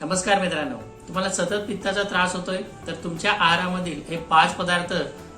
नमस्कार मित्रांनो तुम्हाला सतत पित्ताचा त्रास होतोय तर तुमच्या आहारामधील हे पाच पदार्थ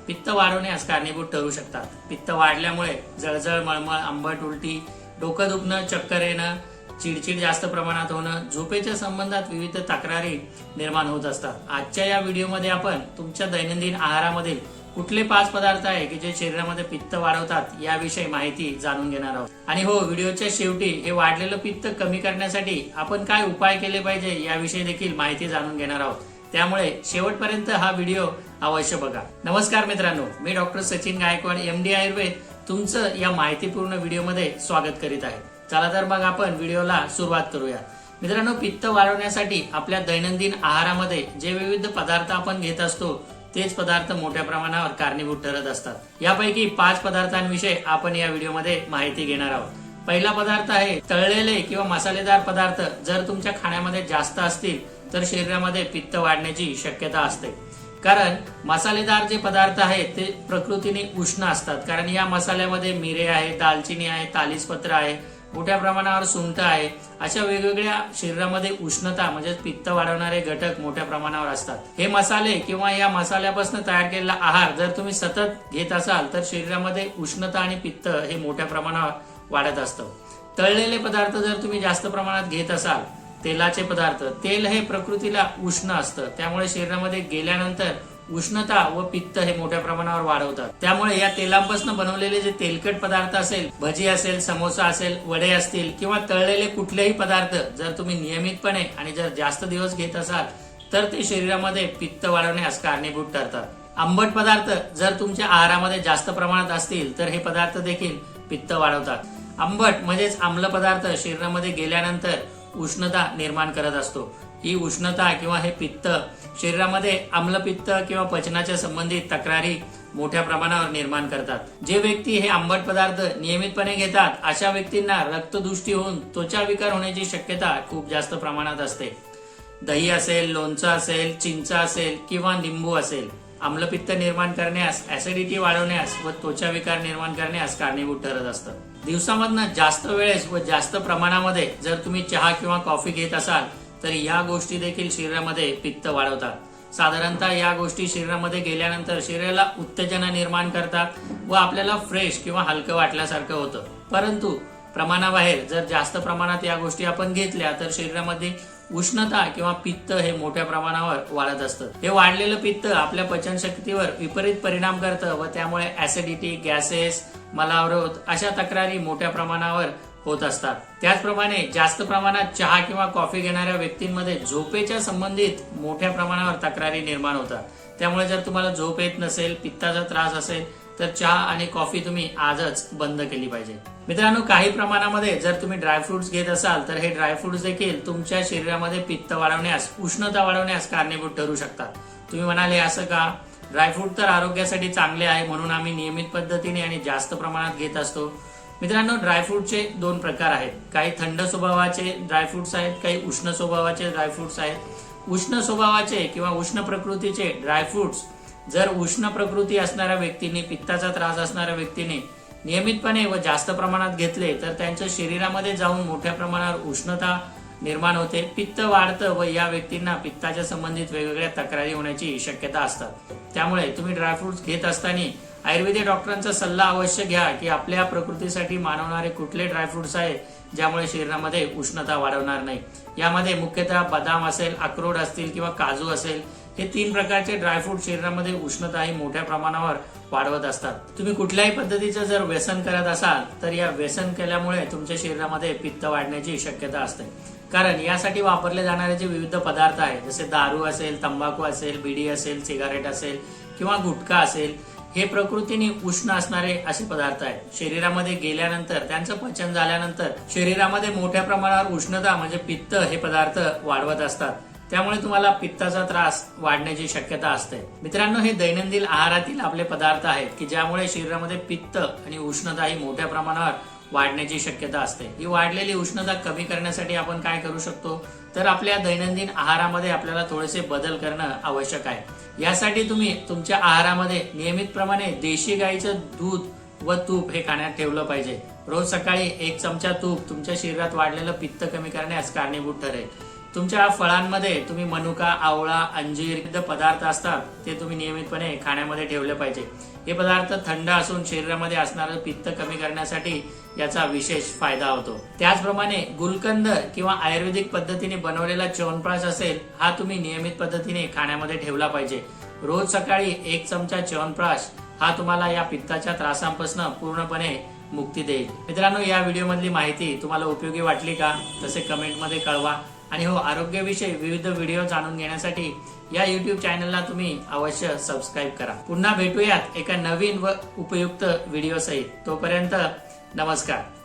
पित्त वाढवण्यास कारणीभूत ठरू शकतात. पित्त वाढल्यामुळे जळजळ मळमळ आंबट उलटी डोकं दुखणं चक्कर येणं चिडचिड जास्त प्रमाणात होणं झोपेच्या संबंधात विविध तक्रारी निर्माण होत असतात. आजच्या या व्हिडिओमध्ये आपण तुमच्या दैनंदिन आहारामधील कुठले पाच पदार्थ आहे की जे शरीरामध्ये पित्त वाढवतात याविषयी माहिती जाणून घेणार आहोत. आणि हो व्हिडिओच्या शेवटी हे वाढलेलं पित्त कमी करण्यासाठी आपण काय उपाय केले पाहिजे याविषयी देखील माहिती जाणून घेणार आहोत. त्यामुळे शेवटपर्यंत हा व्हिडिओ अवश्य बघा. नमस्कार मित्रांनो मी doctor Sachin Gaikwad M D Ayurveda तुमचं या माहितीपूर्ण व्हिडिओमध्ये स्वागत करीत आहे. चला तर मग आपण व्हिडिओला सुरुवात करूया. मित्रांनो पित्त वाढवण्यासाठी आपल्या दैनंदिन आहारामध्ये जे विविध पदार्थ आपण घेत असतो तेच पदार्थ मोठ्या प्रमाणावर कारणीभूत ठरत असतात. यापैकी पाच पदार्थांविषयी आपण या व्हिडिओमध्ये माहिती घेणार आहोत. पहिला पदार्थ आहे तळलेले किंवा मसालेदार पदार्थ. जर तुमच्या खाण्यामध्ये जास्त असतील तर शरीरामध्ये पित्त वाढण्याची शक्यता असते. कारण मसालेदार जे पदार्थ आहेत ते प्रकृतीने उष्ण असतात. कारण या मसाल्यामध्ये मिरे आहे दालचिनी आहे तालीसपत्र आहे मोठ्या प्रमाणावर सुंठ आहे. अशा वेगवेगळ्या शरीरामध्ये उष्णता म्हणजे पित्त वाढवणारे घटक मोठ्या प्रमाणावर असतात. हे मसाले किंवा या मसाल्यापासून तयार केलेला आहार जर तुम्ही सतत घेत असाल तर शरीरामध्ये उष्णता आणि पित्त हे मोठ्या प्रमाणावर वाढत असतं. तळलेले पदार्थ जर तुम्ही जास्त प्रमाणात घेत असाल तेलाचे पदार्थ तेल हे प्रकृतीला उष्ण असतं. त्यामुळे शरीरामध्ये गेल्यानंतर उष्णता व पित्त हे मोठ्या प्रमाणावर वाढवतात. त्यामुळे या तेलांपासून बनवलेले जे तेलकट पदार्थ असेल भजी असेल समोसा असेल वडे असतील किंवा तळलेले कुठलेही पदार्थ जर तुम्ही नियमितपणे आणि जर जास्त दिवस घेत असाल तर ते शरीरामध्ये पित्त वाढवण्यास कारणीभूत ठरतात. आंबट पदार्थ जर तुमच्या आहारामध्ये जास्त प्रमाणात असतील तर हे पदार्थ देखील पित्त वाढवतात. आंबट म्हणजेच आम्ल पदार्थ शरीरामध्ये गेल्यानंतर उष्णता निर्माण करत असतो. ही उष्णता किंवा हे पित्त शरीरामध्ये आम्लपित्त किंवा पचनाच्या संबंधित तक्रारी मोठ्या प्रमाणावर निर्माण करतात. जे व्यक्ती हे आंबट पदार्थ नियमितपणे घेतात अशा व्यक्तींना रक्तदृष्टी होऊन त्वचा विकार होण्याची शक्यता खूप जास्त प्रमाणात असते. दही असेल लोणचं असेल चिंचा असेल किंवा लिंबू असेल आम्लपित्त निर्माण करण्यास ऍसिडिटी वाढवण्यास व त्वचा विकार निर्माण करण्यास कारणीभूत ठरत असतं. दिवसामधनं जास्त वेळेस व जास्त प्रमाणामध्ये जर तुम्ही चहा किंवा कॉफी घेत असाल तर या गोष्टी देखील शरीरामध्ये पित्त वाढवतात. साधारणतः या गोष्टी शरीरामध्ये गेल्यानंतर शरीराला उत्तेजना निर्माण करतात व आपल्याला फ्रेश किंवा हलकं वाटल्यासारखं होतं. परंतु प्रमाणाबाहेर जर जास्त प्रमाणात या गोष्टी आपण घेतल्या तर शरीरामध्ये उष्णता किंवा पित्त हे मोठ्या प्रमाणावर वाढत असतं. हे वाढलेलं पित्त आपल्या पचनशक्तीवर विपरीत परिणाम करतं व त्यामुळे ऍसिडिटी गॅसेस मलावरोध अशा तक्रारी मोठ्या प्रमाणावर होत असतात. त्याचप्रमाणे जास्त प्रमाणात चहा किंवा कॉफी घेणाऱ्या व्यक्तींमध्ये झोपेच्या संबंधित मोठ्या प्रमाणावर तक्रारी निर्माण होतात. त्यामुळे जर तुम्हाला झोप येत नसेल पित्ताचा त्रास असेल तर चहा आणि कॉफी तुम्ही आजच बंद केली पाहिजे. मित्रांनो काही प्रमाणामध्ये जर तुम्ही ड्रायफ्रुट्स घेत असाल तर हे ड्रायफ्रुट्स देखील तुमच्या शरीरामध्ये पित्त वाढवण्यास उष्णता वाढवण्यास कारणीभूत ठरू शकतात. तुम्ही म्हणाले असं का? ड्रायफ्रूट तर आरोग्यासाठी चांगले आहे म्हणून आम्ही नियमित पद्धतीने आणि जास्त प्रमाणात घेत असतो. मित्रांनो ड्रायफ्रूटचे दोन प्रकार आहेत. काही थंड स्वभावाचे ड्रायफ्रुट्स आहेत काही उष्ण स्वभावाचे ड्रायफ्रुट्स आहेत. उष्ण स्वभावाचे किंवा उष्ण प्रकृतीचे ड्रायफ्रुट्स जर उष्ण प्रकृती असणाऱ्या व्यक्तीने पित्ताचा त्रास असणाऱ्या व्यक्तीने नियमितपणे व जास्त प्रमाणात घेतले तर त्यांच्या शरीरामध्ये जाऊन मोठ्या प्रमाणावर उष्णता निर्माण होते. पित्त वाढतं व या व्यक्तींना पित्ताच्या संबंधित वेगवेगळ्या तक्रारी होण्याची शक्यता असतात. त्यामुळे तुम्ही ड्रायफ्रुट्स घेत असताना आयुर्वेदिक डॉक्टरांचा सल्ला अवश्य घ्या की आपल्या प्रकृतीसाठी मानवणारे कुठले ड्रायफ्रुट्स आहेत ज्यामुळे शरीरामध्ये उष्णता वाढवणार नाही. यामध्ये मुख्यतः बदाम असेल अक्रोड असतील किंवा काजू असेल हे तीन प्रकारचे ड्रायफ्रूट शरीरामध्ये उष्णता ही मोठ्या प्रमाणावर वाढवत असतात. तुम्ही कुठल्याही पद्धतीचं जर व्यसन करत असाल तर या व्यसन केल्यामुळे तुमच्या शरीरामध्ये पित्त वाढण्याची शक्यता असते. कारण यासाठी वापरले जाणारे जे विविध पदार्थ आहेत जसे दारू असेल तंबाखू असेल बिडी असेल सिगारेट असेल किंवा गुटखा असेल हे प्रकृतीने उष्ण असणारे असे पदार्थ आहेत. शरीरामध्ये गेल्यानंतर त्यांचं पचन झाल्यानंतर शरीरामध्ये मोठ्या प्रमाणावर उष्णता म्हणजे पित्त हे पदार्थ वाढवत असतात. त्यामुळे तुम्हाला पित्ताचा त्रास वाढण्याची शक्यता असते. मित्रांनो हे दैनंदिन आहारातील आपले पदार्थ आहेत की ज्यामुळे शरीरामध्ये पित्त आणि उष्णता ही मोठ्या प्रमाणावर वाढण्याची शक्यता असते. ही वाढलेली उष्णता कमी करण्यासाठी आपण काय करू शकतो? तर आपल्या दैनंदिन आहारामध्ये आपल्याला थोडेसे बदल करणं आवश्यक आहे. यासाठी तुम्ही तुमच्या आहारामध्ये नियमितप्रमाणे देशी गाईचं दूध व तूप हे खाण्यात ठेवलं पाहिजे. रोज सकाळी एक चमचा तूप तुमच्या शरीरात वाढलेलं पित्त कमी करण्यास कारणीभूत ठरेल. तुमच्या फळांमध्ये तुम्ही मनुका आवळा अंजीर पदार्थ असतात ते तुम्ही नियमितपणे खाण्यामध्ये ठेवले पाहिजे. हे पदार्थ थंड असून शरीरामध्ये असणारं पित्त कमी करण्यासाठी याचा विशेष फायदा होतो. त्याचप्रमाणे गुलकंद किंवा आयुर्वेदिक पद्धतीने बनवलेला च्यवनप्राश असेल हा तुम्ही नियमित पद्धतीने खाण्यामध्ये ठेवला पाहिजे. रोज सकाळी एक चमचा च्यवनप्राश हा तुम्हाला या पित्ताच्या त्रासांपासून पूर्णपणे मुक्ती देईल. मित्रांनो या व्हिडिओमधली माहिती तुम्हाला उपयोगी वाटली का? तसे कमेंटमध्ये कळवा. आणि हो आरोग्याविषयी विविध व्हिडिओ जाणून घेण्यासाठी या युट्यूब चॅनलला तुम्ही अवश्य सबस्क्राईब करा. पुन्हा भेटूयात एका नवीन व उपयुक्त व्हिडिओ सहित. तोपर्यंत नमस्कार.